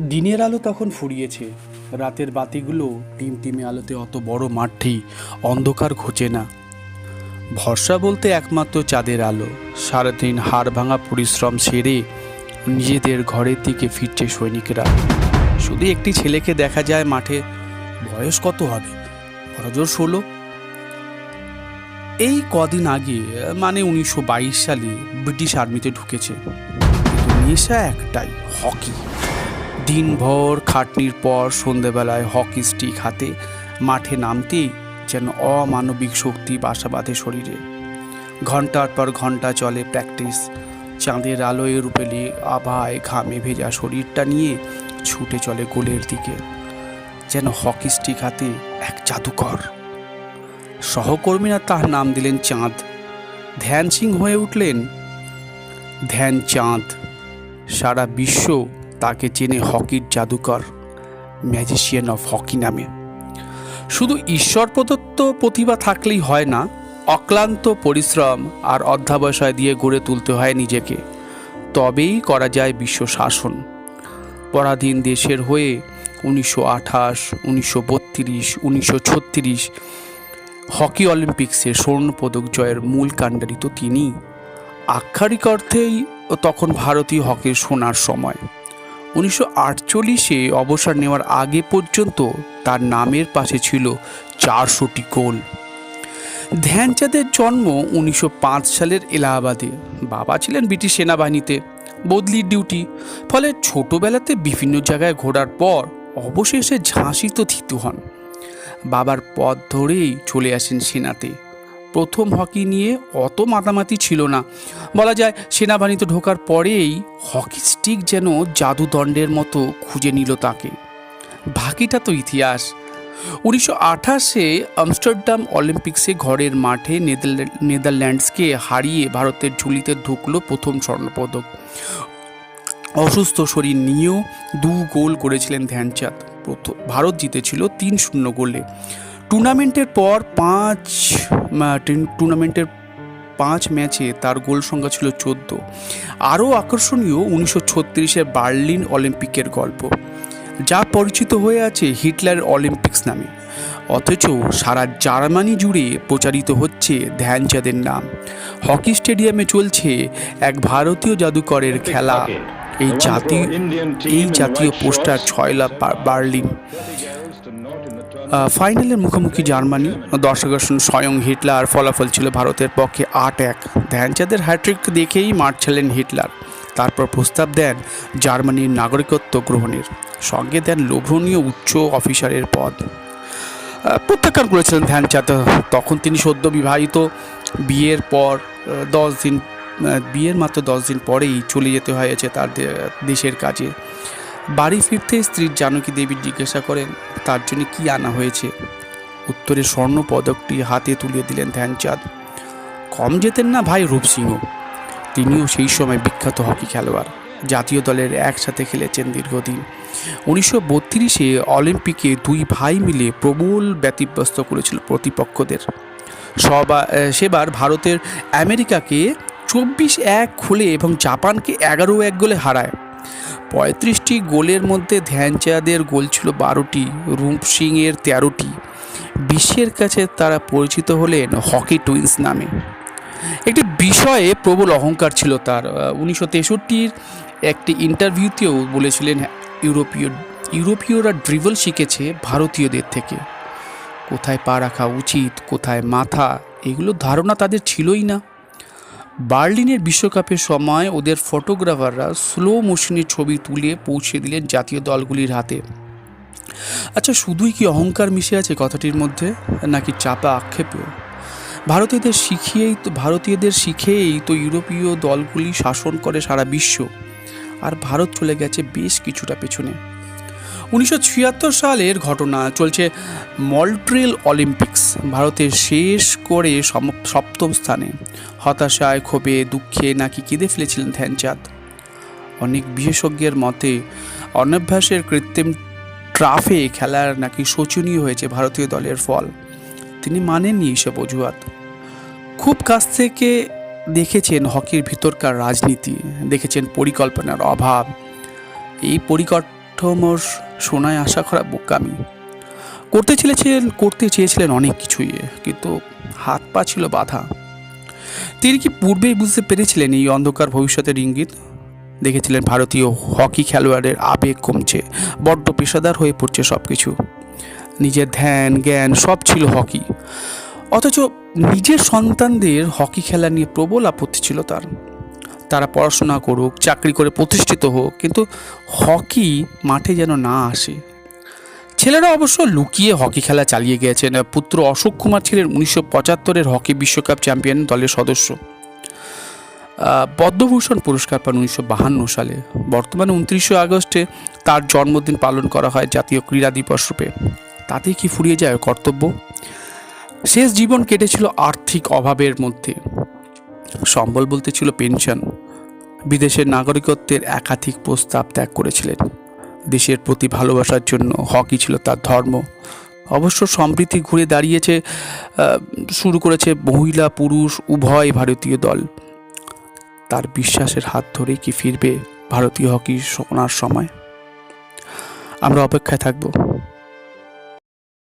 দিনের আলো তখন ফুরিয়েছে। রাতের বাতিগুলো টিমটিমে আলোতে অত বড় মাঠেই অন্ধকার ঘোচে না। ভরসা বলতে একমাত্র চাঁদের আলো। সারাদিন হাড় ভাঙা পরিশ্রম সেরে নিজেদের ঘরের দিকে ফিরছে সৈনিকরা। শুধু একটি ছেলেকে দেখা যায় মাঠে। বয়স কত হবে? বড়জোর ষোলো? এই কদিন আগে মানে উনিশশো বাইশ সালে ব্রিটিশ আর্মিতে ঢুকেছে। নেশা একটাই, হকি। দিনভর খাটনির পর সন্ধেবেলায় হকি স্টিক হাতে মাঠে নামতেই যেন অমানবিক শক্তি বাসা বাঁধে শরীরে। ঘণ্টার পর ঘণ্টা চলে প্র্যাকটিস। চাঁদের আলোয় রূপেলি আভায় ঘামে ভেজা শরীরটা নিয়ে ছুটে চলে গোলের দিকে। যেন হকি স্টিক হাতে এক জাদুকর। সহকর্মীরা তার নাম দিলেন চাঁদ। ধ্যান সিং হয়ে উঠলেন, ধ্যান চাঁদ, সারা বিশ্ব তাকে চেনে হকির জাদুকর ম্যাজিশিয়ান অফ হকি নামে। শুধু ঈশ্বর প্রদত্ত প্রতিভা থাকলেই হয় না, অক্লান্ত পরিশ্রম আর অধ্যাবসায় দিয়ে গড়ে তুলতে হয় নিজেকে। তবেই করা যায় বিশ্ব শাসন। পরাধীন দেশের হয়ে উনিশশো আঠাশ, উনিশশো বত্রিশ, উনিশশো ছত্রিশ হকি অলিম্পিক্সে স্বর্ণপদক জয়ের মূল কাণ্ডারি তো তিনি। আক্ষরিক অর্থেই তখন ভারতীয় হকির সোনার সময়। উনিশশো আটচল্লিশে অবসর নেওয়ার আগে পর্যন্ত তার নামের পাশে ছিল চারশোটি গোল। ধ্যানচাঁদের জন্ম উনিশশো পাঁচ সালের এলাহাবাদে। বাবা ছিলেন ব্রিটিশ সেনাবাহিনীতে, বদলির ডিউটি। ফলে ছোটবেলাতে বিভিন্ন জায়গায় ঘোরার পর অবশেষে ঝাঁসিতে থিতু হন। বাবার পথ ধরেই চলে আসেন সেনাতে। প্রথম হকি নিয়ে অত মাতামাতি ছিল না। বলা যায় সেনাবাহিনীতে ঢোকার পরেই হকি স্টিক যেন জাদুদণ্ডের মতো খুঁজে নিল তাকে। বাকিটা তো ইতিহাস। উনিশশো আঠাশে আমস্টারডাম অলিম্পিক্সে ঘরের মাঠে নেদারল্যান্ড নেদারল্যান্ডসকে হারিয়ে ভারতের ঝুলিতে ঢুকলো প্রথম স্বর্ণপদক। অসুস্থ শরীর নিয়েও দু গোল করেছিলেন ধ্যানচাঁদ। ভারত জিতেছিল তিন শূন্য গোলে। টুর্নামেন্টের পর পাঁচ টুর্নামেন্টের পাঁচ ম্যাচে তার গোল সংখ্যা ছিল চোদ্দ। আরও আকর্ষণীয় উনিশশো ছত্রিশের বার্লিন অলিম্পিকের গল্প যা পরিচিত হয়ে আছে হিটলার অলিম্পিক্স নামে। অথচ সারা জার্মানি জুড়ে প্রচারিত হচ্ছে ধ্যানচাঁদের নাম। হকি স্টেডিয়ামে চলছে এক ভারতীয় জাদুকরের খেলা। এই জাতীয় এই জাতীয় পোস্টার ছয়লা বার্লিন। ফাইনালের মুখোমুখি জার্মানি দর্শক স্বয়ং হিটলার, ফলাফল ছিল ভারতের পক্ষে আট এক। ধ্যানচাঁদের হ্যাট্রিক দেখেই মাঠ ছেলেন হিটলার। তারপর প্রস্তাব দেন জার্মানির নাগরিকত্ব গ্রহণের। সঙ্গে দেন লোভনীয় উচ্চ অফিসারের পদ। প্রত্যাখ্যান করেছিলেন ধ্যানচাঁদ। তখন তিনি সদ্য বিবাহিত। বিয়ের পর দশ দিন বিয়ের মাত্র দশ দিন পরেই চলে যেতে হয়েছে তার দেশের কাজে। বাড়ি ফিরতে স্ত্রী জানকী দেবী জিজ্ঞাসা করেন তার জন্য কি আনা হয়েছে? উত্তরে স্বর্ণ পদকটি হাতে তুলে দিলেন ধ্যানচাঁদ। কম যেতেন না ভাই রূপসিংহ? তিনিও সেই সময় বিখ্যাত হকি খেলোয়াড়। জাতীয় দলের একসাথে খেলেছেন দীর্ঘদিন। উনিশশো বত্রিশে অলিম্পিকে দুই ভাই মিলে প্রবল ব্যতিব্যস্ত করেছিল প্রতিপক্ষদের। সবা, সেবার ভারতের আমেরিকাকে চব্বিশ এক খুলে এবং জাপানকে এগারো এক গোলে হারায়। পঁয়ত্রিশটি গোলের মধ্যে ধ্যানচাঁদের গোল ছিল বারোটি রূপ সিংয়ের তেরোটি। বিশ্বের কাছে তারা পরিচিত হলেন হকি টুইন্স নামে। একটি বিষয়ে প্রবল অহংকার ছিল তার। উনিশশো তেষট্টির একটি ইন্টারভিউতেও বলেছিলেন, ইউরোপীয়, ইউরোপীয়রা ড্রিবল শিখেছে ভারতীয়দের থেকে। কোথায় পা রাখা উচিত, কোথায় মাথা, এগুলো ধারণা তাদের ছিলই না। বার্লিনের বিশ্বকাপের সময় ওদের ফটোগ্রাফাররা স্লো মোশনে ছবি তুলে পৌঁছে দিলেন জাতীয় দলগুলির হাতে। আচ্ছা শুধুই কি অহংকার মিশে আছে কথাটির মধ্যে, নাকি চাপা আক্ষেপেও? ভারতীয়দের শিখিয়েই তো, ভারতীয়দের শিখেই তো ইউরোপীয় দলগুলি শাসন করে সারা বিশ্ব। আর ভারত চলে গেছে বেশ কিছুটা পেছনে। উনিশশো ছিয়াত্তর সালের ঘটনা চলছে মল্ট্রেল অলিম্পিক্স, ভারতের শেষ করে সপ্তম স্থানে। হতাশায়, ক্ষোভে, দুঃখে নাকি কেঁদে ফেলেছিলেন ধ্যানচাঁদ। অনেক বিশেষজ্ঞের মতে, অনভ্যাসের কৃত্রিম ট্রাফে খেলার নাকি শোচনীয় হয়েছে ভারতীয় দলের ফল। তিনি মানেননি এইসব অজুহাত। খুব কাছ থেকে দেখেছেন হকির ভিতরকার রাজনীতি, দেখেছেন পরিকল্পনার অভাব। এই পরিকট পাঠমর সোনায় আশা করা বোকামি। করতে চেয়েছিলেন করতে চেয়েছিলেন অনেক কিছুই, কিন্তু হাত পা ছিল বাধা। তিনি কি পূর্বেই বুঝতে পেরেছিলেন এই অন্ধকার ভবিষ্যতের ইঙ্গিত? দেখেছিলেন ভারতীয় হকি খেলোয়াড়ের আবেগ কমছে, বড্ড পেশাদার হয়ে পড়ছে সব কিছু নিজের ধ্যান, জ্ঞান সব ছিল হকি। অথচ নিজের সন্তানদের হকি খেলা নিয়ে প্রবল আপত্তি ছিল তার। তারা পড়াশোনা করুক, চাকরি করে প্রতিষ্ঠিত হোক, কিন্তু হকি মাঠে যেন না আসে। ছেলেরা অবশ্য লুকিয়ে হকি খেলা চালিয়ে গিয়েছেন। পুত্র অশোক কুমার ছিলেন উনিশশো পঁচাত্তরের হকি বিশ্বকাপ চ্যাম্পিয়ন দলের সদস্য। পদ্মভূষণ পুরস্কার পান উনিশশো বাহান্ন সালে। বর্তমানে উনত্রিশে আগস্টে তার জন্মদিন পালন করা হয় জাতীয় ক্রীড়া দিবস রূপে। তাতেই কি ফুরিয়ে যায় কর্তব্য? শেষ জীবন কেটেছিল আর্থিক অভাবের মধ্যে। সম্বল বলতে ছিল পেনশন। বিদেশের নাগরিকত্বের একাধিক প্রস্তাব ত্যাগ করেছিলেন। দেশের প্রতি ভালোবাসার জন্য হকি ছিল তার ধর্ম। অবশ্য সম্প্রীতি ঘুরে দাঁড়িয়েছে শুরু করেছে মহিলা, পুরুষ, উভয় ভারতীয় দল। তার বিশ্বাসের হাত ধরেই কি ফিরবে ভারতীয় হকি সোনার সময়? আমরা অপেক্ষায় থাকব।